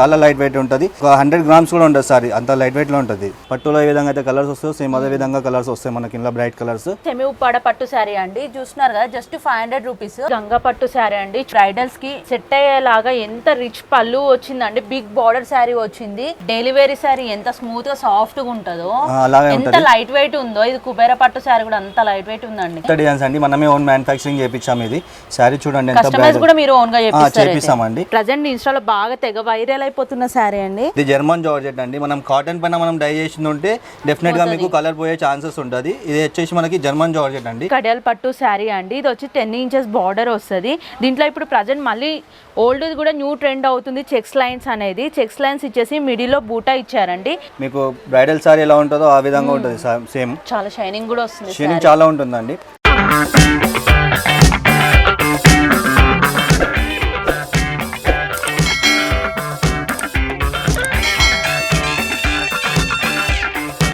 చాలా light weight ఉంటుంది. ఒక హండ్రెడ్ గ్రామ్స్ కూడా ఉంటుంది సారీ అంత లైట్ వెయిట్లో ఉంటుంది. పట్టులో ఏ విధంగా అయితే కలర్స్ వస్తాయో సేమ్ అదే విధంగా కలర్స్ వస్తాయి మనకి ఇలా బ్రైట్ కలర్స్ సెమీ ఉప్పాడ పట్టు శారీ అండి. చూస్తున్నారు కదా just five hundred rupees Ganga పట్టు శారీ అండి. బ్రైడల్స్కి సెట్ అయ్యేలాగా ఎంత రిచ్ పళ్ళు వచ్చిందండి. బిగ్ బార్డర్ శారీ వచ్చింది. డైలీ వేరీ శారీ ఎంత స్మూత్గా సాఫ్ట్గా ఉంటుందో అలాగే ఎంత లైట్ వెయిట్ ఉందో ఇది కుబేర పట్టు శారీ కూడా అంత లైట్ వెయిట్ ఉందండి డిజైన్స్ అండి. మనమే ఓన్ మ్యానుఫాక్చరింగ్ చేయించాము ఇది. శారీ చూడండి ఎంత కస్టమైజ్ కూడా మీరు ఓన్గా చేపిస్తారు చేపిస్తామండి. ప్రజెంట్ ఇన్స్టాలో బాగా తెగ వైరల్ అయిపోతున్న శారీ అండి. ఇది జర్మన్ జార్జెట్ అండి. మనం కాటన్ పైన మనం డై చేసింది ఉంటే డెఫినెట్గా మీకు కలర్ పోయే ఛాన్సెస్ ఉంటుంది. ఇది వచ్చేసి మనకి జర్మన్ జార్జెట్ అండి. కడియాల్ పట్టు శారీ అండి. ఇది వచ్చి టెన్ ఇంచెస్ బార్డర్ వస్తుంది. దీంట్లో ఇప్పుడు ప్రజెంట్ మళ్ళీ ఓల్డ్ కూడా న్యూ ట్రెండ్ అవుతుంది. చెక్స్ లైన్స్ అనేది. చెక్స్ లైన్స్ ఇచ్చేసి మిడిల్లో బూటా ఇచ్చారండి. మీకు బ్రైడల్ సారీ ఎలా ఉంటుందో ఆ విధంగా ఉంటుంది సేమ్ చాలా షైనింగ్ కూడా వస్తుంది షేనింగ్ చాలా ఉంటుందండి.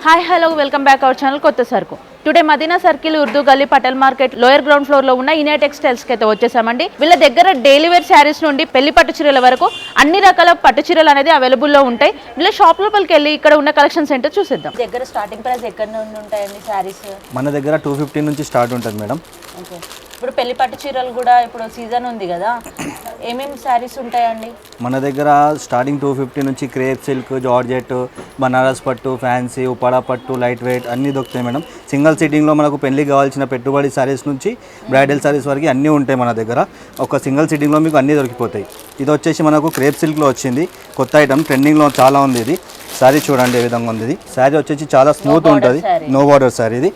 Hi hello welcome back our channel కొత్త సరుకు. టుడే మదీనా సర్కిల్ ఉర్దూ గల్లీ పటేల్ మార్కెట్ లోయర్ గ్రౌండ్ ఫ్లోర్లో ఉన్న ఇనే టెక్స్టైల్స్కి అయితే వచ్చేసామండి. వీళ్ళ దగ్గర డైలీ వేర్ శారీస్ నుండి పెళ్ళి పట్టు చీరల వరకు అన్ని రకాల పట్టు చీరలు అనేది అవైలబుల్లో ఉంటాయి. వీళ్ళ షాప్ లోపలికి వెళ్ళి ఇక్కడ ఉన్న కలెక్షన్ సెంటర్ చూసేద్దాం. దగ్గర స్టార్టింగ్ ప్రైస్ ఎక్కడ నుండి ఉంటాయండి శారీస్ మన దగ్గర టూ ఫిఫ్టీ నుంచి స్టార్ట్ ఉంటుంది మేడం. ఓకే ఇప్పుడు పెళ్ళి పట్టు చీరలు కూడా ఇప్పుడు సీజన్ ఉంది కదా. ఏమేమి శారీస్ ఉంటాయండి? మన దగ్గర స్టార్టింగ్ టూ ఫిఫ్టీ నుంచి క్రేప్ సిల్క్ జార్జెట్ బనారస్ పట్టు ఫ్యాన్సీ ఉపాడా పట్టు లైట్ వెయిట్ అన్నీ దొరుకుతాయి మేడం. సింగిల్ సిట్టింగ్లో మనకు పెళ్ళికి కావాల్సిన పెట్టుబడి సారీస్ నుంచి బ్రైడల్ సారీస్ వరకు అన్నీ ఉంటాయి మన దగ్గర. ఒక సింగిల్ సిట్టింగ్లో మీకు అన్నీ దొరికిపోతాయి. ఇది వచ్చేసి మనకు క్రేప్ సిల్క్లో వచ్చింది. కొత్త ఐటమ్ ట్రెండింగ్లో చాలా ఉంది ఇది. శారీ చూడండి ఏ విధంగా ఉంది ఇది. శారీ వచ్చేసి చాలా స్మూత్ ఉంటుంది. నో బార్డర్ శారీ ఇది.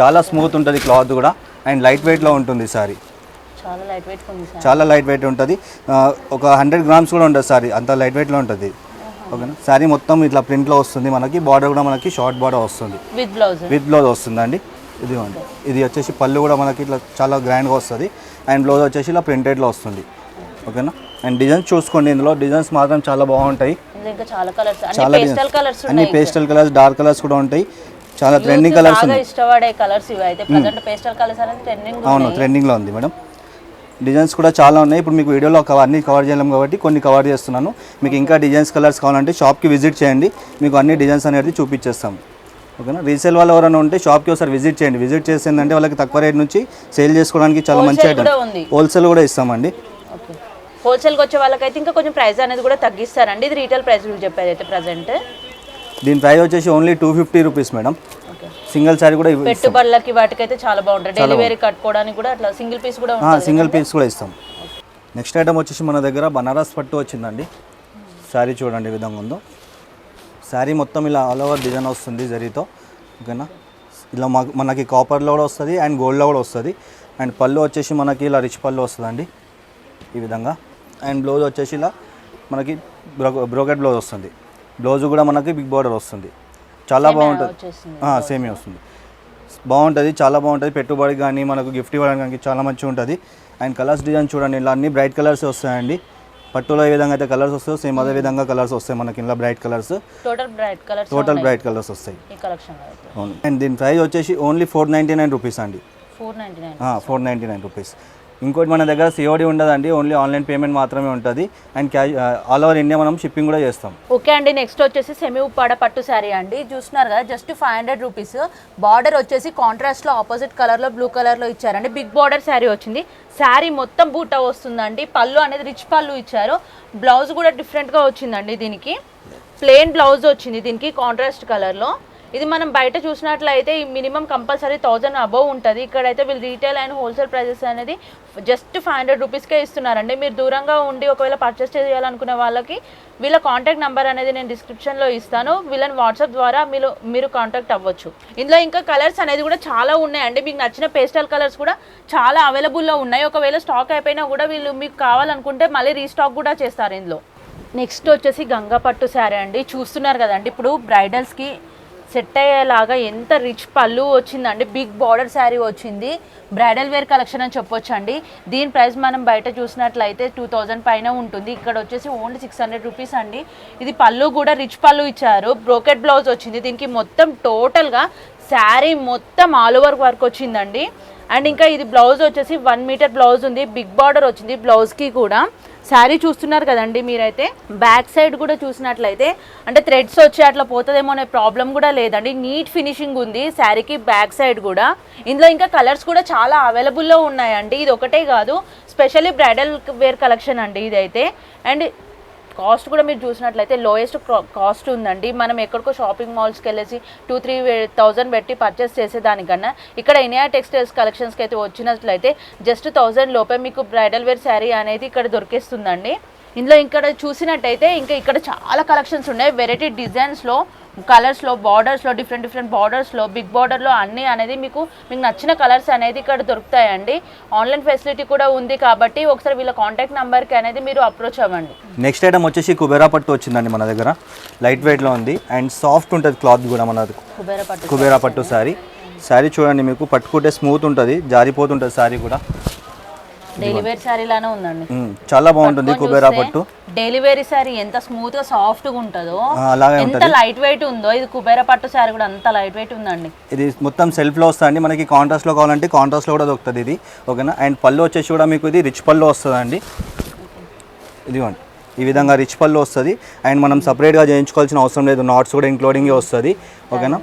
చాలా స్మూత్ ఉంటుంది క్లాత్ కూడా. అండ్ లైట్ వెయిట్లో ఉంటుంది శారీ చాలా లైట్ వెయిట్ ఉంది సార్. చాలా లైట్ వెయిట్ ఉంటుంది. ఒక హండ్రెడ్ గ్రామ్స్ కూడా ఉంటుంది సారీ. అంత లైట్ వెయిట్లో ఉంటుంది. ఓకేనా? శారీ మొత్తం ఇట్లా ప్రింట్లో వస్తుంది మనకి. బార్డర్ కూడా మనకి షార్ట్ బార్డర్ వస్తుంది. With blouse. విత్ బ్లౌజ్ వస్తుందండి. ఇది ఇది వచ్చేసి పళ్ళు కూడా మనకి ఇట్లా చాలా గ్రాండ్గా వస్తుంది. అండ్ బ్లౌజ్ వచ్చేసి ఇలా ప్రింటెడ్లో వస్తుంది. ఓకేనా? అండ్ డిజైన్స్ చూసుకోండి ఇందులో. డిజైన్స్ మాత్రం చాలా బాగుంటాయి. చాలా కలర్స్. అన్ని పేస్టల్ కలర్స్ డార్క్ కలర్స్ కూడా ఉంటాయి. చాలా ట్రెండింగ్ కలర్స్ ఉన్నాయి. ఇష్టపడే కలర్స్ ఇవి. అయితే ప్రజెంట్ పేస్టల్ కలర్స్ అనేది ట్రెండింగ్ అవును ట్రెండింగ్లో ఉంది మేడం. డిజైన్స్ కూడా చాలా ఉన్నాయి. ఇప్పుడు మీకు వీడియోలో అన్ని కవర్ చేయలేం కాబట్టి కొన్ని కవర్ చేస్తున్నాను. మీకు ఇంకా డిజైన్స్ కలర్స్ కావాలంటే షాప్కి విజిట్ చేయండి. మీకు అన్ని డిజైన్స్ అనేది చూపించేస్తాం. ఓకేనా? రీసేల్ వాళ్ళు ఎవరైనా ఉంటే షాప్కి ఒకసారి విజిట్ చేయండి. విజిట్ చేసిందంటే వాళ్ళకి తక్కువ రేట్ నుంచి సేల్ చేసుకోవడానికి చాలా మంచి ఐటమ్. హోల్సేల్ కూడా ఇస్తామండి. హోల్సేల్కి వచ్చే వాళ్ళకైతే ఇంకా కొంచెం ప్రైస్ అనేది కూడా తగ్గిస్తారండి. ఇది రీటైల్ ప్రైస్ చెప్పేది అయితే ప్రజెంట్ దీని ప్రైస్ వచ్చేసి only two fifty rupees madam. Single sari కూడా పెట్టుబడులకి వాటికైతే చాలా బాగుంటుంది డెలివరీ కట్టుకోవడానికి కూడా అట్లా సింగిల్ పీస్ కూడా సింగిల్ పీస్ కూడా ఇస్తాం. నెక్స్ట్ ఐటమ్ వచ్చేసి మన దగ్గర బనారస్ పట్టు వచ్చిందండి. శారీ చూడండి ఈ విధంగా ఉందో. శారీ మొత్తం ఇలా ఆల్ ఓవర్ డిజైన్ వస్తుంది జరీతో. ఓకేనా? ఇలా మనకి కాపర్లో కూడా వస్తుంది అండ్ గోల్డ్లో కూడా వస్తుంది. అండ్ పళ్ళు వచ్చేసి మనకి ఇలా రిచ్ పళ్ళు వస్తుందండి. ఈ విధంగా. అండ్ బ్లౌజ్ వచ్చేసి ఇలా మనకి బ్రో బ్రోకెట్ బ్లౌజ్ వస్తుంది. బ్లౌజ్ కూడా మనకి బిగ్ బార్డర్ వస్తుంది. చాలా బాగుంటుంది. సేమే వస్తుంది. బాగుంటుంది చాలా బాగుంటుంది. పెట్టుబడి కానీ మనకు గిఫ్ట్ ఇవ్వడానికి కానీ చాలా మంచిగా ఉంటుంది. అండ్ కలర్స్ డిజైన్ చూడండి ఇలా అన్ని బ్రైట్ కలర్స్ వస్తాయండి. పట్టులో ఏ విధంగా అయితే కలర్స్ వస్తాయో సేమ్ అదే విధంగా కలర్స్ వస్తాయి మనకి ఇలా bright colours. Total bright colours total bright colours వస్తాయి. అవును. అండ్ దీని ప్రైస్ వచ్చేసి only four ninety nine rupees అండి. Four ninety nine. Four ninety nine rupees. ఇంకోటి మన దగ్గర సిఓడి ఉండదండి. ఓన్లీ ఆన్లైన్ పేమెంట్ మాత్రమే ఉంటుంది. And cash all over India మనం షిప్పింగ్ కూడా చేస్తాం. ఓకే అండి. నెక్స్ట్ వచ్చేసి సెమీ ఉప్పాడ పట్టు శారీ అండి. చూస్తున్నారు కదా just five hundred rupees border వచ్చేసి కాంట్రాస్ట్లో ఆపోజిట్ కలర్లో బ్లూ కలర్లో ఇచ్చారండి. బిగ్ బార్డర్ శారీ వచ్చింది. శారీ మొత్తం బూటా వస్తుందండి. పళ్ళు అనేది రిచ్ పళ్ళు ఇచ్చారు. బ్లౌజ్ కూడా డిఫరెంట్గా వచ్చిందండి దీనికి. ప్లెయిన్ బ్లౌజ్ వచ్చింది దీనికి కాంట్రాస్ట్ కలర్లో. ఇది మనం బయట చూసినట్లయితే మినిమం కంపల్సరీ థౌజండ్ అబవ్ ఉంటుంది. ఇక్కడైతే వీళ్ళు రీటైల్ అండ్ హోల్సేల్ ప్రైజెస్ అనేది జస్ట్ ఫైవ్ హండ్రెడ్ రూపీస్కే ఇస్తున్నారండి. మీరు దూరంగా ఉండి ఒకవేళ పర్చేస్ చేయాలనుకునే వాళ్ళకి వీళ్ళ కాంటాక్ట్ నెంబర్ అనేది నేను డిస్క్రిప్షన్లో ఇస్తాను. వీళ్ళని వాట్సాప్ ద్వారా మీరు మీరు కాంటాక్ట్ అవ్వచ్చు. ఇందులో ఇంకా కలర్స్ అనేది కూడా చాలా ఉన్నాయండి. మీకు నచ్చిన పేస్టల్ కలర్స్ కూడా చాలా అవైలబుల్లో ఉన్నాయి. ఒకవేళ స్టాక్ అయిపోయినా కూడా వీళ్ళు మీకు కావాలనుకుంటే మళ్ళీ రీస్టాక్ కూడా చేస్తారు ఇందులో. నెక్స్ట్ వచ్చేసి గంగా పట్టు శారీ అండి. చూస్తున్నారు కదండి. ఇప్పుడు బ్రైడల్స్కి సెట్ అయ్యేలాగా ఎంత రిచ్ పళ్ళు వచ్చిందండి. బిగ్ బార్డర్ శారీ వచ్చింది. బ్రైడల్ వేర్ కలెక్షన్ అని చెప్పొచ్చు అండి దీని ప్రైస్ మనం బయట చూసినట్లయితే టూ థౌజండ్ పైన ఉంటుంది. ఇక్కడ వచ్చేసి ఓన్లీ సిక్స్ హండ్రెడ్ రూపీస్ అండి. ఇది పళ్ళు కూడా రిచ్ పళ్ళు ఇచ్చారు. బ్రోకెట్ బ్లౌజ్ వచ్చింది. దీనికి మొత్తం టోటల్గా శారీ మొత్తం ఆల్ ఓవర్ వర్క్ వచ్చిందండి. అండ్ ఇంకా ఇది బ్లౌజ్ వచ్చేసి వన్ మీటర్ బ్లౌజ్ ఉంది. బిగ్ బార్డర్ వచ్చింది బ్లౌజ్కి కూడా. శారీ చూస్తున్నారు కదండి మీరైతే. బ్యాక్ సైడ్ కూడా చూసినట్లయితే అంటే థ్రెడ్స్ వచ్చి అట్లా పోతుందేమో అనే ప్రాబ్లం కూడా లేదండి. నీట్ ఫినిషింగ్ ఉంది శారీకి బ్యాక్ సైడ్ కూడా. ఇందులో ఇంకా కలర్స్ కూడా చాలా అవైలబుల్లో ఉన్నాయండి. ఇది ఒకటే కాదు స్పెషల్లీ బ్రైడల్ వేర్ కలెక్షన్ అండి ఇదైతే. అండ్ కాస్ట్ కూడా మీరు చూసినట్లయితే లోయెస్ట్ కాస్ట్ ఉందండి. మనం ఎక్కడికో షాపింగ్ మాల్స్కి వెళ్ళేసి టూ త్రీ థౌజండ్ పెట్టి పర్చేస్ చేసేదానికన్నా ఇక్కడ ఇనియా టెక్స్టైల్స్ కలెక్షన్స్కి అయితే వచ్చినట్లయితే జస్ట్ థౌజండ్ లోపే మీకు బ్రైడల్ వేర్ శారీ అనేది ఇక్కడ దొరికేస్తుందండి. ఇందులో ఇక్కడ చూసినట్టయితే ఇంకా ఇక్కడ చాలా కలెక్షన్స్ ఉన్నాయి. వెరైటీ డిజైన్స్లో కలర్స్లో బార్డర్స్లో డిఫరెంట్ డిఫరెంట్ బార్డర్స్లో బిగ్ బార్డర్లో అన్నీ అనేది మీకు మీకు నచ్చిన కలర్స్ అనేది ఇక్కడ దొరుకుతాయండి. ఆన్లైన్ ఫెసిలిటీ కూడా ఉంది కాబట్టి ఒకసారి వీళ్ళ కాంటాక్ట్ నెంబర్కి అనేది మీరు అప్రోచ్ అవ్వండి. నెక్స్ట్ ఐటమ్ వచ్చేసి కుబేరా పట్టు వచ్చిందండి మన దగ్గర. లైట్ వెయిట్లో ఉంది. అండ్ సాఫ్ట్ ఉంటుంది క్లాత్ కూడా మన కుబేర పట్టు కుబేరా పట్టు శారీ శారీ చూడండి మీకు. పట్టుకుంటే స్మూత్ ఉంటుంది. జారిపోతుంటుంది శారీ కూడా. డైలీ వేర్ శారీ లానే ఉందండి. చాలా బాగుంటుంది కుబేరా పట్టు. డైలీ వేర్ శారీ ఎంత స్మూత్గా సాఫ్ట్గా ఉంటుందో ఎంత లైట్ వెయిట్ ఉందో ఇది కుబేర పట్టు శారీ కూడా అంత లైట్ వెయిట్ ఉందండి. ఇది మొత్తం సెల్ఫ్లో వస్తుందండి. మనకి కాంట్రాస్ట్లో కావాలంటే కాంట్రాస్ట్లో కూడా దొరుకుతుంది ఇది. ఓకేనా? అండ్ పళ్ళు వచ్చేసి కూడా మీకు ఇది రిచ్ పళ్ళు వస్తుందండి. ఇదిగోండి. ఈ విధంగా రిచ్ పళ్ళు వస్తుంది. అండ్ మనం సపరేట్గా చేయించుకోవాల్సిన అవసరం లేదు. నాట్స్ కూడా ఇంక్లూడింగ్ వస్తుంది. ఓకేనా?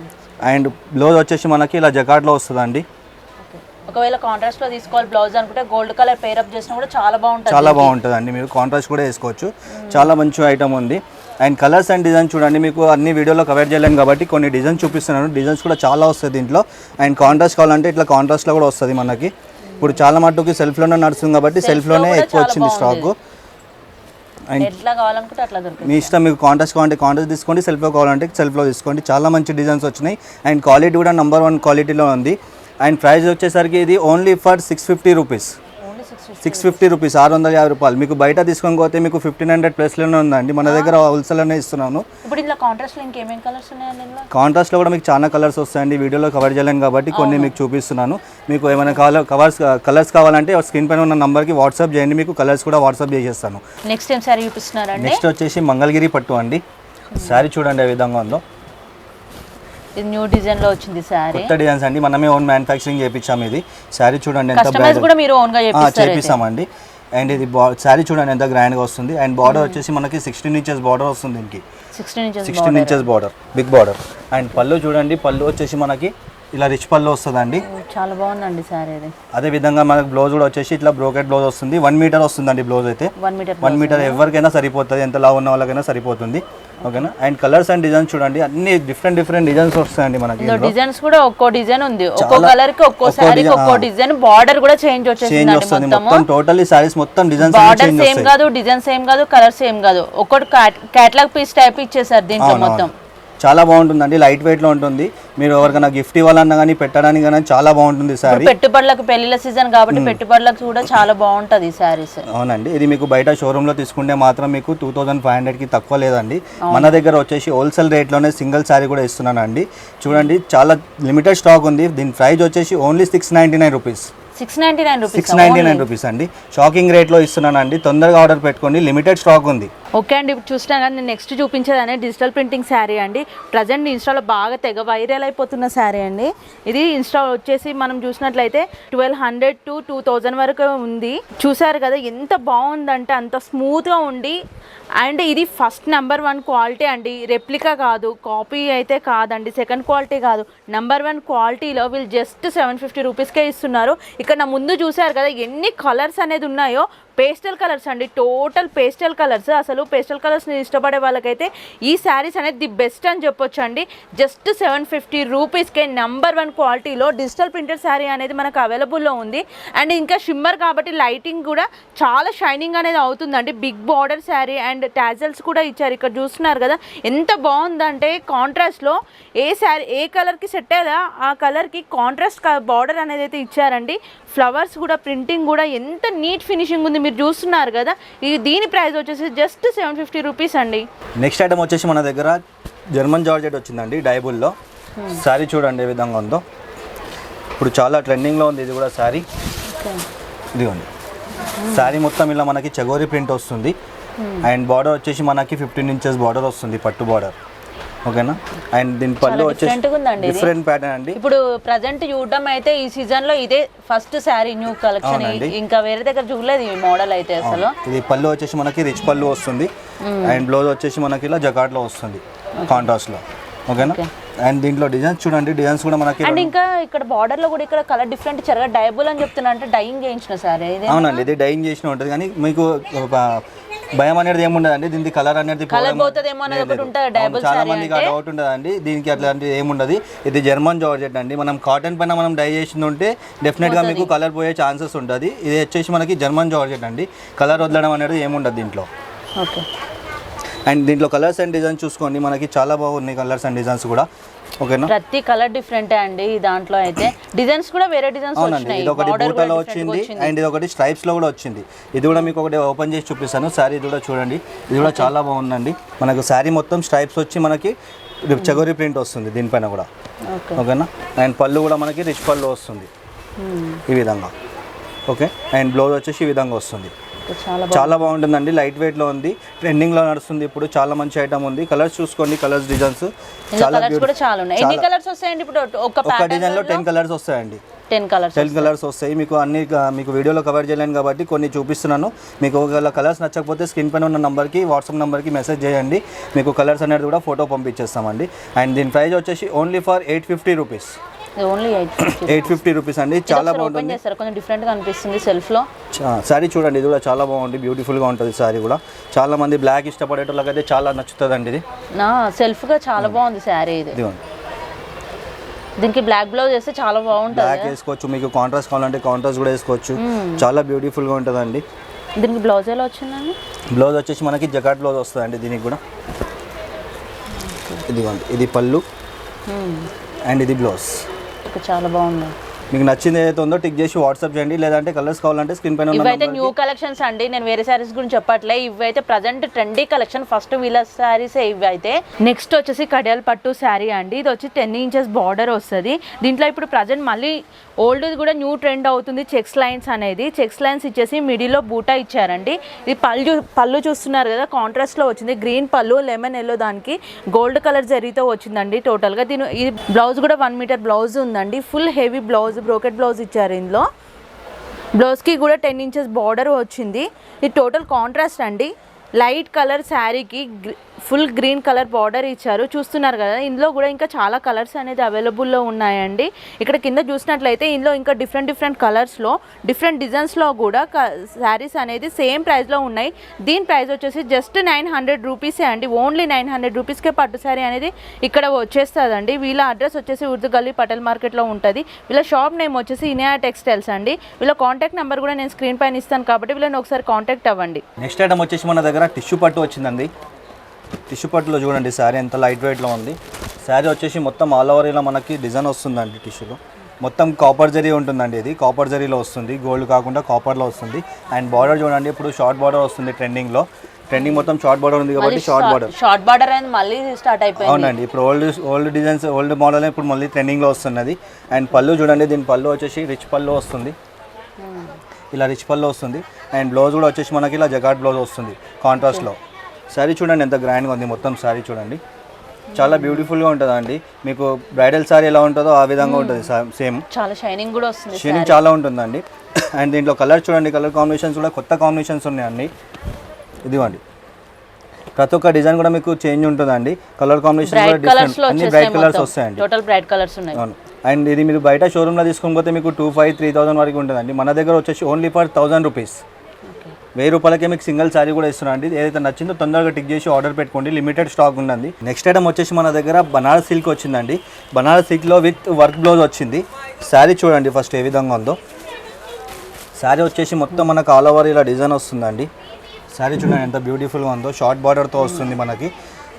అండ్ బ్లౌజ్ వచ్చేసి మనకి ఇలా జకాట్లో వస్తుందండి. ఒకవేళ కాంట్రాస్ట్లో తీసుకోవాలి బ్లౌజ్ అనుకుంటే గోల్డ్ కలర్ పేరప్ చేసినా కూడా చాలా బాగుంటుంది చాలా బాగుంటుందండి. మీరు కాంట్రాస్ట్ కూడా వేసుకోవచ్చు. చాలా మంచి ఐటమ్ ఉంది. అండ్ కలర్స్ అండ్ డిజైన్ చూడండి మీకు అన్ని వీడియోలో కవర్ చేయలేను కాబట్టి కొన్ని డిజైన్స్ చూపిస్తున్నాను. డిజైన్స్ కూడా చాలా వస్తుంది దీంట్లో. అండ్ కాంట్రాస్ట్ కావాలంటే ఇట్లా కాంట్రాస్ట్లో కూడా వస్తుంది మనకి. ఇప్పుడు చాలా మట్టుకి సెల్ఫ్లోనే నడుస్తుంది కాబట్టి సెల్ఫ్లోనే ఎక్కువ వచ్చింది స్టాక్ అండ్ ఎట్లా కావాలనుకుంటే అట్లా దొరుకుతుంది. మీ ఇష్టం మీకు కాంట్రాస్ట్ కావాలంటే కాంట్రాస్ట్ తీసుకోండి సెల్ఫ్లో కావాలంటే సెల్ఫ్లో తీసుకోండి. చాలా మంచి డిజైన్స్ వచ్చినాయి. అండ్ క్వాలిటీ కూడా నెంబర్ వన్ క్వాలిటీలో ఉంది. అండ్ ప్రైస్ వచ్చేసరికి ఇది only for six fifty rupees. Six fifty rupees ఆరు వందల యాభై రూపాయలు. మీకు బయట తీసుకొని పోతే మీకు ఫిఫ్టీన్ హండ్రెడ్ ప్లస్లోనే ఉందండి. మన దగ్గర హోల్సేల్లోనే ఇస్తున్నాను. కాంట్రాస్ట్లో కూడా మీకు చాలా కలర్స్ వస్తాయండి. వీడియోలో కవర్ చేయలేను కాబట్టి కొన్ని మీకు చూపిస్తున్నాను. మీకు ఏమైనా కావాల కవర్స్ కలర్స్ కావాలంటే స్క్రీన్ పైన ఉన్న నంబర్కి వాట్సాప్ చేయండి. మీకు కలర్స్ కూడా వాట్సాప్ చేసేస్తాను. నెక్స్ట్ నెక్స్ట్ వచ్చేసి మంగళగిరి పట్టు అండి. శారీ చూడండి ఏ విధంగా ఉందో. ఇది న్యూ డిజైన్లో వచ్చింది శారీ. కొత్త డిజైన్స్ అండి. మనమే ఓన్ మ్యానుఫ్యాక్చరింగ్ చేయించాము ఇది. శారీ చూడండి ఎంత కస్టమైజ్ కూడా మీరు ఓన్గా. చేపిస్తామండి. అండ్ ఇది శారీ చూడండి ఎంత గ్రాండ్గా వస్తుంది. అండ్ బార్డర్ వచ్చేసి మనకి సిక్స్టీన్ ఇంచెస్ బార్డర్ వస్తుంది దీనికి. Sixteen inches border big border and పళ్ళు చూడండి. పళ్ళు వచ్చేసి మనకి ఇలా రిచ్ పళ్ళు వస్తుందండి. చాలా బాగుందండి ఇది అదే. విధంగా మనకి బ్లౌజ్ కూడా వచ్చేసి ఇట్లా బ్రోకెట్ బ్లౌజ్ వస్తుంది. వన్ మీటర్ వస్తుందండి బ్లౌజ్ అయితే. వన్ మీటర్ వన్ మీటర్ ఎవరికైనా సరిపోతుంది. ఎంత లావు ఉన్న వాళ్ళకైనా సరిపోతుంది. ఓకేనా? అండ్ కలర్స్ అండ్ డిజైన్స్ చూడండి. అన్ని డిఫరెంట్ డిఫరెంట్ డిజైన్స్ వస్తాయండి మనకి డిజైన్స్ కూడా ఒక్కో డిజైన్ ఉంది. ఒక్కో కలర్కి ఒక్కో design, ఒక్కో. డిజైన్ బార్డర్ కూడా చేంజ్ చేంజ్ వస్తుంది మొత్తం టోటల్లీ సారీస్ మొత్తం డిజైన్స్ బార్డర్ సేమ్ కాదు డిజైన్ సేమ్ కాదు కలర్ సేమ్ కాదు. ఒక్కటి క్యాటలాగ్ పీస్ టైప్ ఇచ్చేసారు దీంట్లో. మొత్తం. చాలా బాగుంటుందండి లైట్ వెయిట్లో ఉంటుంది. మీరు ఎవరికైనా గిఫ్ట్ ఇవ్వాలన్నా కానీ పెట్టడానికి కానీ చాలా బాగుంటుంది సారీ పెట్టుబడులకు పెళ్ళిళ్ళ సీజన్ కాబట్టి పెట్టుబడులకు కూడా చాలా బాగుంటది ఈ శారీస్ అవునండి. ఇది మీకు బయట షోరూమ్లో తీసుకుంటే మాత్రం మీకు టూ థౌసండ్ ఫైవ్ హండ్రెడ్కి తక్కువ లేదండి. మన దగ్గర వచ్చేసి హోల్సేల్ రేట్లోనే సింగిల్ శారీ కూడా ఇస్తున్నానండి. చూడండి చాలా లిమిటెడ్ స్టాక్ ఉంది. దీని ప్రైస్ వచ్చేసి only six ninety nine rupees six ninety nine rupees six ninety nine rupees అండి. షాకింగ్ రేట్లో ఇస్తున్నానండి. తొందరగా ఆర్డర్ పెట్టుకోండి. లిమిటెడ్ స్టాక్ ఉంది. ఓకే అండి. ఇప్పుడు చూసినా కానీ నేను నెక్స్ట్ చూపించేది అనేది డిజిటల్ ప్రింటింగ్ శారీ అండి ప్రజెంట్ ఇన్స్టాలో బాగా తెగ వైరల్ అయిపోతున్న శారీ అండి. ఇది ఇన్స్టా వచ్చేసి మనం చూసినట్లయితే twelve hundred to two thousand వరకు ఉంది. చూసారు కదా ఎంత బాగుందంటే అంత స్మూత్గా ఉండి. అండ్ ఇది ఫస్ట్ నెంబర్ వన్ క్వాలిటీ అండి. రెప్లికా కాదు కాపీ అయితే కాదండి. సెకండ్ క్వాలిటీ కాదు. నెంబర్ వన్ క్వాలిటీలో వీళ్ళు జస్ట్ సెవెన్ ఫిఫ్టీ రూపీస్కే ఇస్తున్నారు. ఇక్కడ నా ముందు చూసారు కదా ఎన్ని కలర్స్ అనేది ఉన్నాయో పేస్టల్ కలర్స్ అండి టోటల్ పేస్టల్ కలర్స్. అసలు పేస్టల్ కలర్స్ని ఇష్టపడే వాళ్ళకైతే ఈ శారీస్ అనేది ది బెస్ట్ అని చెప్పొచ్చు అండి జస్ట్ సెవెన్ ఫిఫ్టీ రూపీస్కే నెంబర్ వన్ క్వాలిటీలో డిజిటల్ ప్రింటెడ్ శారీ అనేది మనకు అవైలబుల్లో ఉంది. అండ్ ఇంకా షిమ్మర్ కాబట్టి లైటింగ్ కూడా చాలా షైనింగ్ అనేది అవుతుందండి. Big border sari and tassels కూడా ఇచ్చారు. ఇక్కడ చూస్తున్నారు కదా ఎంత బాగుందంటే కాంట్రాస్ట్లో ఏ శారీ ఏ కలర్కి సెట్ అయ్యా ఆ కలర్కి కాంట్రాస్ట్ బార్డర్ అనేది అయితే ఇచ్చారండి. ఫ్లవర్స్ కూడా ప్రింటింగ్ కూడా ఎంత నీట్ ఫినిషింగ్ ఉంది మీరు చూస్తున్నారు కదా ఈ దీని ప్రైస్ వచ్చేసి జస్ట్ సెవెన్ ఫిఫ్టీ రూపీస్ అండి. నెక్స్ట్ ఐటమ్ వచ్చేసి మన దగ్గర జర్మన్ జార్జెట్ వచ్చిందండి డైబుల్లో. శారీ చూడండి ఏ విధంగా ఉందో. ఇప్పుడు చాలా ట్రెండింగ్లో ఉంది ఇది కూడా శారీ ఇదిగోండి. శారీ మొత్తం ఇలా మనకి చగోరి ప్రింట్ వస్తుంది. అండ్ బార్డర్ వచ్చేసి మనకి ఫిఫ్టీన్ ఇంచెస్ బార్డర్ వస్తుంది పట్టు బార్డర్ ఓకేనా? అండ్ దీని పళ్ళు వచ్చేసి. డిఫరెంట్ ప్యాటర్న్ అండి. ఇప్పుడు ప్రజెంట్ చూడడం అయితే ఈ సీజన్లో ఇదే ఫస్ట్ శారీ న్యూ కలెక్షన్. ఇంకా వేరే దగ్గర చూడలేదు ఈ మోడల్ అయితే అసలు. ఇది పళ్ళు వచ్చేసి మనకి రిచ్ పళ్ళు వస్తుంది. అండ్ బ్లౌజ్ వచ్చేసి మనకి ఇలా జకాట్లో వస్తుంది కాంట్రాస్ట్లో. ఓకేనా? అండ్ దీంట్లో డిజైన్స్ చూడండి డిజైన్స్ కూడా మనకి అండ్ ఇంకా ఇక్కడ బార్డర్లో కూడా ఇక్కడ కలర్ డిఫరెంట్ ఇచ్చారు డైబుల్ అని చెప్తున్నా అంటే డైయింగ్ చేయించిన సారీ ఇది అవునండి ఇది డైయింగ్ చేసిన ఉంటుంది. కానీ మీకు భయం అనేది ఏముండదండి? దీనికి కలర్ అనేది కలర్ పోతుందేమో అనేది ఒకటి. ఉంటుంది డైబుల్ చాలా మందికి ఆ డౌట్ ఉండదండి. దీనికి అట్లాంటి ఏముండదు. ఇది జర్మన్ జార్జెట్ అండి. మనం కాటన్ పైన మనం డై చేసింది ఉంటే డెఫినెట్గా మీకు కలర్ పోయే ఛాన్సెస్ ఉంటుంది. ఇది వచ్చేసి మనకి జర్మన్ జార్జెట్ అండి. కలర్ వదలడం అనేది ఏముండదు దీంట్లో. ఓకే. అండ్ దీంట్లో కలర్స్ అండ్ డిజైన్స్ చూసుకోండి. మనకి చాలా బాగున్నాయి కలర్స్ అండ్ డిజైన్స్ కూడా. ఓకేనా? ప్రతి కలర్ డిఫరెంటే అండి దాంట్లో అయితే. డిజైన్స్ కూడా వేరే డిజైన్స్ వచ్చినాయి. ఇది ఒకటి బూటాలో వచ్చింది అండ్ ఇది ఒకటి స్ట్రైప్స్లో కూడా వచ్చింది. ఇది కూడా మీకు ఒకటి ఓపెన్ చేసి చూపిస్తాను. శారీ ఇది కూడా చూడండి. ఇది కూడా చాలా బాగుందండి. మనకు శారీ మొత్తం స్ట్రైప్స్ వచ్చి మనకి చగోరి ప్రింట్ వస్తుంది దీనిపైన కూడా. ఓకే. ఓకేనా? అండ్ పళ్ళు కూడా మనకి రిచ్ పళ్ళు వస్తుంది. ఈ విధంగా. ఓకే. అండ్ బ్లౌజ్ వచ్చేసి ఈ విధంగా వస్తుంది. చాలా బాగుంటుందండి. లైట్ వెయిట్లో ఉంది. ట్రెండింగ్లో నడుస్తుంది ఇప్పుడు. చాలా మంచి ఐటమ్ ఉంది. కలర్స్ చూసుకోండి. కలర్స్ డిజైన్స్ చాలా ఎన్ని కలర్స్ వస్తాయండి ఇప్పుడు? ఒక ఒక డిజైన్లో టెన్ కలర్స్ వస్తాయండి. టెన్ కలర్స్ టెన్ కలర్స్ వస్తాయి. మీకు అన్ని మీకు వీడియోలో కవర్ చేయలేను కాబట్టి కొన్ని చూపిస్తున్నాను. మీకు ఒకవేళ కలర్స్ నచ్చకపోతే స్క్రీన్ పైన ఉన్న నెంబర్కి వాట్సాప్ నెంబర్కి మెసేజ్ చేయండి. మీకు కలర్స్ అనేది కూడా ఫోటో పంపించేస్తామండి. అండ్ దీని ప్రైస్ వచ్చేసి only for eight fifty rupees only eight fifty rupees అండి. చాలా బాగుంటుంది. చేస్తారు. కొంచెం డిఫరెంట్గా అనిపిస్తుంది సెల్ఫ్లో. శారీ చూడండి ఇది కూడా చాలా బాగుంది. బ్యూటిఫుల్గా ఉంటుంది శారీ కూడా. చాలా మంది బ్లాక్ ఇష్టపడేటోళ్ళకైతే చాలా నచ్చుతుందండి ఇది. నా సెల్ఫ్గా చాలా బాగుంది శారీ ఇది. దీనికి బ్లాక్ బ్లౌజ్ వేస్తే చాలా బాగుంటుంది. బ్లాక్ వేసుకోవచ్చు మీకు కాంట్రాస్ట్ కావాలంటే కాంట్రాస్ట్ కూడా వేసుకోవచ్చు. చాలా బ్యూటిఫుల్గా ఉంటుందండి. దీనికి బ్లౌజ్ ఎలా వచ్చిందండి? బ్లౌజ్ వచ్చేసి మనకి జకాట్ బ్లౌజ్ వస్తుందండి దీనికి కూడా. ఇదిగోండి ఇది పళ్ళు. అండ్ ఇది బ్లౌజ్ చాలా బాగుంది. మీకు నచ్చింది ఏదైతే ఉందో టిక్ చేసి వాట్సాప్ చేయండి. లేదంటే కలర్స్ కావాలంటే స్క్రీన్ పైన ఇవైతే న్యూ కలెక్షన్స్ అండి. నేను వేరే శారీస్ గురించి చెప్పట్లే. ఇవైతే ప్రజెంట్ ట్రెండీ కలెక్షన్ ఫస్ట్ వీళ్ళ శారీస్ ఇవి అయితే నెక్స్ట్ వచ్చేసి కడియాల్ పట్టు శారీ అండి. ఇది వచ్చి టెన్ ఇంచెస్ బార్డర్ వస్తుంది. దీంట్లో ఇప్పుడు ప్రజెంట్ మళ్ళీ ఓల్డ్ కూడా న్యూ ట్రెండ్ అవుతుంది. చెక్స్ లైన్స్ అనేది. చెక్స్ లైన్స్ ఇచ్చేసి మిడిల్లో బూటా ఇచ్చారండి. ఇది పళ్ళు పళ్ళు చూస్తున్నారు కదా కాంట్రాస్ట్లో వచ్చింది. గ్రీన్ పళ్ళు లెమన్ ఎల్లో దానికి గోల్డ్ కలర్ జరీతో వచ్చిందండి టోటల్గా. దీని ఈ బ్లౌజ్ కూడా వన్ మీటర్ బ్లౌజ్ ఉందండి. Full heavy blouse brocade blouse ఇచ్చారు ఇందులో. బ్లౌజ్కి కూడా టెన్ ఇంచెస్ బార్డర్ వచ్చింది. ఇది టోటల్ కాంట్రాస్ట్ అండి. లైట్ కలర్ శారీకి ఫుల్ గ్రీన్ కలర్ బార్డర్ ఇచ్చారు. చూస్తున్నారు కదా ఇందులో కూడా ఇంకా చాలా కలర్స్ అనేది అవైలబుల్లో ఉన్నాయండి. ఇక్కడ కింద చూసినట్లయితే ఇందులో ఇంకా డిఫరెంట్ డిఫరెంట్ కలర్స్లో డిఫరెంట్ డిజైన్స్లో కూడా శారీస్ అనేది సేమ్ ప్రైస్లో ఉన్నాయి. దీని ప్రైస్ వచ్చేసి జస్ట్ నైన్ హండ్రెడ్ రూపీసే అండి. ఓన్లీ నైన్ హండ్రెడ్ రూపీస్కే పట్టు శారీ అనేది ఇక్కడ వచ్చేస్తుందండి. వీళ్ళ అడ్రస్ వచ్చేసి ఉర్దుగల్లి పటేల్ మార్కెట్లో ఉంటుంది. వీళ్ళ షాప్ నేమ్ వచ్చేసి ఇనియా టెక్స్టైల్స్ అండి. వీళ్ళ కాంటాక్ట్ నెంబర్ కూడా నేను స్క్రీన్ పైన ఇస్తాను కాబట్టి వీళ్ళని ఒకసారి కాంటాక్ట్ అవ్వండి. నెక్స్ట్ ఐటమ్ వచ్చేసి మన దగ్గర టిష్యూ పట్టు వచ్చిందండి. టిష్యూ పట్టులో చూడండి శారీ ఎంత లైట్ వెయిట్లో ఉంది. శారీ వచ్చేసి మొత్తం ఆల్ ఓవర్ ఇలా మనకి డిజైన్ వస్తుందండి టిష్యూలో. మొత్తం కాపర్ జరీ ఉంటుందండి ఇది. కాపర్ జరీలో వస్తుంది గోల్డ్ కాకుండా కాపర్లో వస్తుంది. అండ్ బార్డర్ చూడండి ఇప్పుడు షార్ట్ బార్డర్ వస్తుంది ట్రెండింగ్లో ట్రెండింగ్ మొత్తం షార్ట్ బార్డర్ ఉంది కాబట్టి షార్ట్ బార్డర్ షార్ట్ బార్డర్ అనేది మళ్ళీ స్టార్ట్ అయిపోయింది. అవునండి ఇప్పుడు old old designs old model ఇప్పుడు మళ్ళీ ట్రెండింగ్లో వస్తున్నది. అండ్ పళ్ళు చూడండి దీని పళ్ళు వచ్చేసి రిచ్ పళ్ళు వస్తుంది. ఇలా రిచ్ పళ్ళు వస్తుంది. అండ్ బ్లౌజ్ కూడా వచ్చేసి మనకి ఇలా జగాట్ బ్లౌజ్ వస్తుంది కాంట్రాస్ట్లో శారీ చూడండి ఎంత గ్రాండ్గా ఉంది. మొత్తం శారీ చూడండి. చాలా బ్యూటిఫుల్గా ఉంటుందండి మీకు బ్రైడల్ శారీ ఎలా ఉంటుందో ఆ విధంగా ఉంటుంది. సేమ్ చాలా షైనింగ్ కూడా వస్తుంది షైనింగ్ చాలా ఉంటుందండి. అండ్ దీంట్లో కలర్ చూడండి కలర్ కాంబినేషన్స్ కూడా కొత్త కాంబినేషన్స్ ఉన్నాయండి. ఇదిగోండి. ప్రతి ఒక్క డిజైన్ కూడా మీకు చేంజ్ ఉంటుందండి. కలర్ కాంబినేషన్ కూడా డిఫరెంట్ అన్ని బ్రైట్ కలర్స్ వస్తాయండి. టోటల్ బ్రైట్ కలర్స్ ఉన్నాయి. అవును. అండ్ ఇది మీరు బయట షోరూమ్లో తీసుకొని పోతే మీకు టూ ఫైవ్ త్రీ థౌసండ్ వరకు ఉంటుందండి. మన దగ్గర వచ్చేసి ఓన్లీ ఫర్ థౌసండ్ రూపీస్ వెయ్యి రూపాయలకే మీకు సింగిల్ శారీ కూడా ఇస్తున్నాం అండి. ఏదైతే నచ్చిందో తొందరగా టిక్ చేసి ఆర్డర్ పెట్టుకోండి. లిమిటెడ్ స్టాక్ ఉందండి. నెక్స్ట్ ఐటమ్ వచ్చేసి మన దగ్గర బనారస్ సిల్క్ వచ్చిందండి. బనారస్ సిల్క్లో విత్ వర్క్ బ్లౌజ్ వచ్చింది. శారీ చూడండి ఫస్ట్ ఏ విధంగా ఉందో. శారీ వచ్చేసి మొత్తం మనకు ఆల్ ఓవర్ ఇలా డిజైన్ వస్తుందండి. శారీ చూడండి ఎంత బ్యూటిఫుల్గా ఉందో. షార్ట్ బార్డర్తో వస్తుంది మనకి.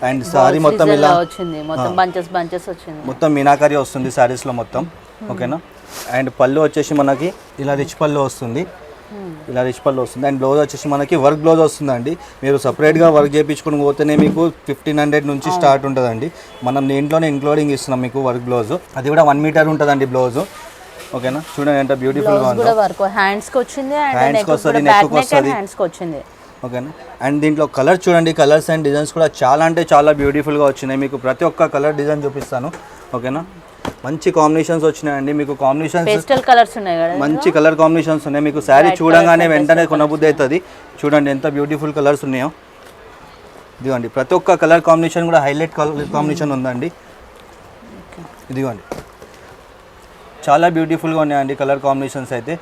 అండ్ శారీ మొత్తం ఇలా వచ్చింది. మొత్తం బంచెస్ బంచెస్ వచ్చింది. మొత్తం మీనాకరీ వస్తుంది శారీస్లో మొత్తం. ఓకేనా అండ్ పళ్ళు వచ్చేసి మనకి ఇలా రిచ్ పళ్ళు వస్తుంది. ఇలా రిచ్ పళ్ళు వస్తుంది. అండ్ బ్లౌజ్ వచ్చేసి మనకి వర్క్ బ్లౌజ్ వస్తుందండి. మీరు సపరేట్గా వర్క్ చేయించుకుని పోతేనే మీకు ఫిఫ్టీన్ హండ్రెడ్ నుంచి స్టార్ట్ ఉంటుందండి. మనం దీంట్లోనే ఇంక్లూడింగ్ ఇస్తున్నాం మీకు వర్క్ బ్లౌజ్ అది కూడా వన్ మీటర్ ఉంటుందండి బ్లౌజ్ ఓకేనా చూడండి ఎంత బ్యూటిఫుల్గా బ్లౌజ్ ఉందో. వర్క్ హ్యాండ్స్కి వచ్చింది కి వస్తది, కి నెక్ వస్తది. హ్యాండ్స్కి వచ్చింది. ఓకేనా అండ్ దీంట్లో కలర్ చూడండి. కలర్స్ అండ్ డిజైన్స్ కూడా చాలా అంటే చాలా బ్యూటిఫుల్గా వచ్చినాయి. మీకు ప్రతి ఒక్క కలర్ డిజైన్ చూపిస్తాను. ఓకేనా మంచి కాంబినేషన్స్ వచ్చినాయండి. మీకు కాంబినేషన్స్ పేస్టల్ కలర్స్ ఉన్నాయి కదా మంచి కలర్ కాంబినేషన్స్ ఉన్నాయి. మీకు శారీ చూడంగానే వెంటనే కొనబుద్ధి అవుతుంది. చూడండి ఎంత బ్యూటిఫుల్ కలర్స్ ఉన్నాయో. ఇదిగోండి ప్రతి ఒక్క కలర్ కాంబినేషన్ కూడా హైలైట్ కలర్ కాంబినేషన్ ఉందండి. ఇదిగోండి. చాలా బ్యూటిఫుల్గా ఉన్నాయండి కలర్ కాంబినేషన్స్ అయితే.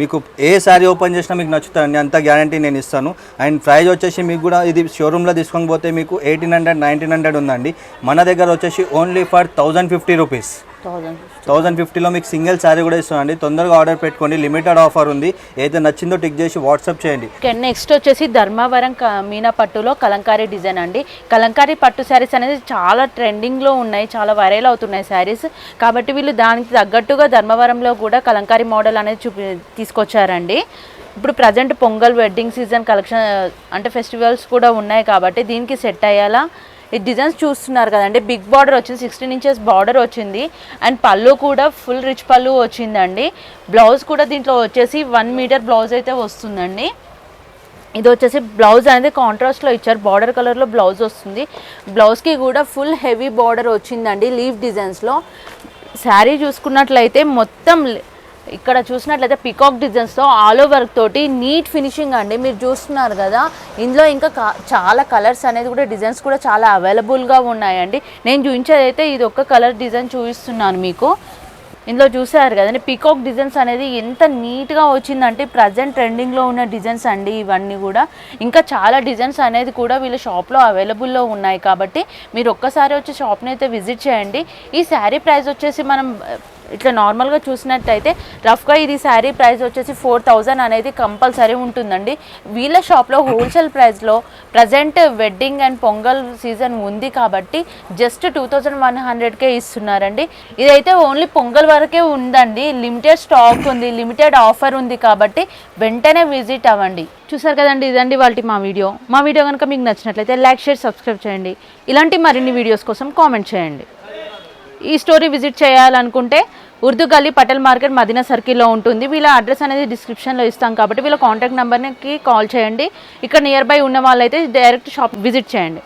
మీకు ఏ శారీ ఓపెన్ చేసినా మీకు నచ్చుతారండి అంత గ్యారంటీ నేను ఇస్తాను. అండ్ ప్రైజ్ వచ్చేసి మీకు కూడా ఇది షోరూమ్లో తీసుకొని పోతే మీకు ఎయిటీన్ హండ్రెడ్ నైన్టీన్ హండ్రెడ్ ఉందండి. మన దగ్గర వచ్చేసి only for thousand fifty rupees thousand ఫిఫ్టీలో మీకు సింగిల్ శారీ కూడా ఇస్తామండి తొందరగా ఆర్డర్ పెట్టుకోండి. లిమిటెడ్ ఆఫర్ ఉంది. ఏదైతే నచ్చిందో టిక్ చేసి వాట్సాప్ చేయండి. నెక్స్ట్ వచ్చేసి ధర్మవరం క- మీనా పట్టులో కలంకారీ డిజైన్ అండి. కలంకారీ పట్టు శారీస్ అనేది చాలా ట్రెండింగ్లో ఉన్నాయి. చాలా వైరల్ అవుతున్నాయి శారీస్. కాబట్టి వీళ్ళు దానికి తగ్గట్టుగా ధర్మవరంలో కూడా కలంకారీ మోడల్ అనేది చూపి తీసుకొచ్చారండి. ఇప్పుడు present Pongal wedding season collection అంటే ఫెస్టివల్స్ కూడా ఉన్నాయి కాబట్టి దీనికి సెట్ అయ్యేలా ఈ డిజైన్స్ చూస్తున్నారు కదండి. బిగ్ బార్డర్ వచ్చింది సిక్స్టీన్ ఇంచెస్ బార్డర్ వచ్చింది అండ్ పళ్ళు కూడా ఫుల్ రిచ్ పళ్ళు వచ్చిందండి. బ్లౌజ్ కూడా దీంట్లో వచ్చేసి వన్ మీటర్ బ్లౌజ్ అయితే వస్తుందండి. ఇది వచ్చేసి బ్లౌజ్ అనేది కాంట్రాస్ట్లో ఇచ్చారు. బార్డర్ కలర్లో బ్లౌజ్ వస్తుంది. బ్లౌజ్కి కూడా ఫుల్ హెవీ బార్డర్ వచ్చిందండి లీవ్ డిజైన్స్లో. శారీ చూసుకున్నట్లయితే మొత్తం ఇక్కడ చూసినట్లయితే పికాక్ డిజైన్స్తో ఆల్ ఓవర్ తోటి నీట్ ఫినిషింగ్ అండి. మీరు చూస్తున్నారు కదా ఇందులో ఇంకా చాలా కలర్స్ అనేది కూడా డిజైన్స్ కూడా చాలా అవైలబుల్గా ఉన్నాయండి. నేను చూపించేదైతే ఇది ఒక్క కలర్ డిజైన్ చూపిస్తున్నాను మీకు. ఇందులో చూసారు కదండి పీకాక్ డిజైన్స్ అనేది ఎంత నీట్గా వచ్చిందంటే ప్రజెంట్ ట్రెండింగ్లో ఉన్న డిజైన్స్ అండి ఇవన్నీ కూడా. ఇంకా చాలా డిజైన్స్ అనేది కూడా వీళ్ళ షాప్లో అవైలబుల్లో ఉన్నాయి కాబట్టి మీరు ఒక్కసారి వచ్చి షాప్ని అయితే విజిట్ చేయండి. ఈ శారీ ప్రైస్ వచ్చేసి మనం ఇట్లా నార్మల్గా చూసినట్టయితే రఫ్గా ఇది శారీ ప్రైస్ వచ్చేసి ఫోర్ థౌజండ్ అనేది కంపల్సరీ ఉంటుందండి. వీళ్ళ షాప్లో హోల్సేల్ ప్రైస్లో present wedding and Pongal season ఉంది కాబట్టి జస్ట్ టూ థౌజండ్ వన్ హండ్రెడ్కే ఇస్తున్నారండి. ఇదైతే ఓన్లీ పొంగల్ వరకే ఉందండి. లిమిటెడ్ స్టాక్ ఉంది లిమిటెడ్ ఆఫర్ ఉంది కాబట్టి వెంటనే విజిట్ అవ్వండి. చూసారు కదండి ఇదండి వాళ్ళ మా వీడియో. మా వీడియో కనుక మీకు నచ్చినట్లయితే లైక్ షేర్ సబ్స్క్రైబ్ చేయండి. ఇలాంటి మరిన్ని వీడియోస్ కోసం కామెంట్ చేయండి. ఈ స్టోరీ విజిట్ చేయాలనుకుంటే ఉర్దూ గల్లీ పటేల్ మార్కెట్ మదీనా సర్కిల్లో ఉంటుంది. వీళ్ళ అడ్రస్ అనేది డిస్క్రిప్షన్లో ఇస్తాం కాబట్టి వీళ్ళ కాంటాక్ట్ నెంబర్కి కాల్ చేయండి. ఇక్కడ నియర్ బై ఉన్న వాళ్ళైతే డైరెక్ట్ షాప్ విజిట్ చేయండి.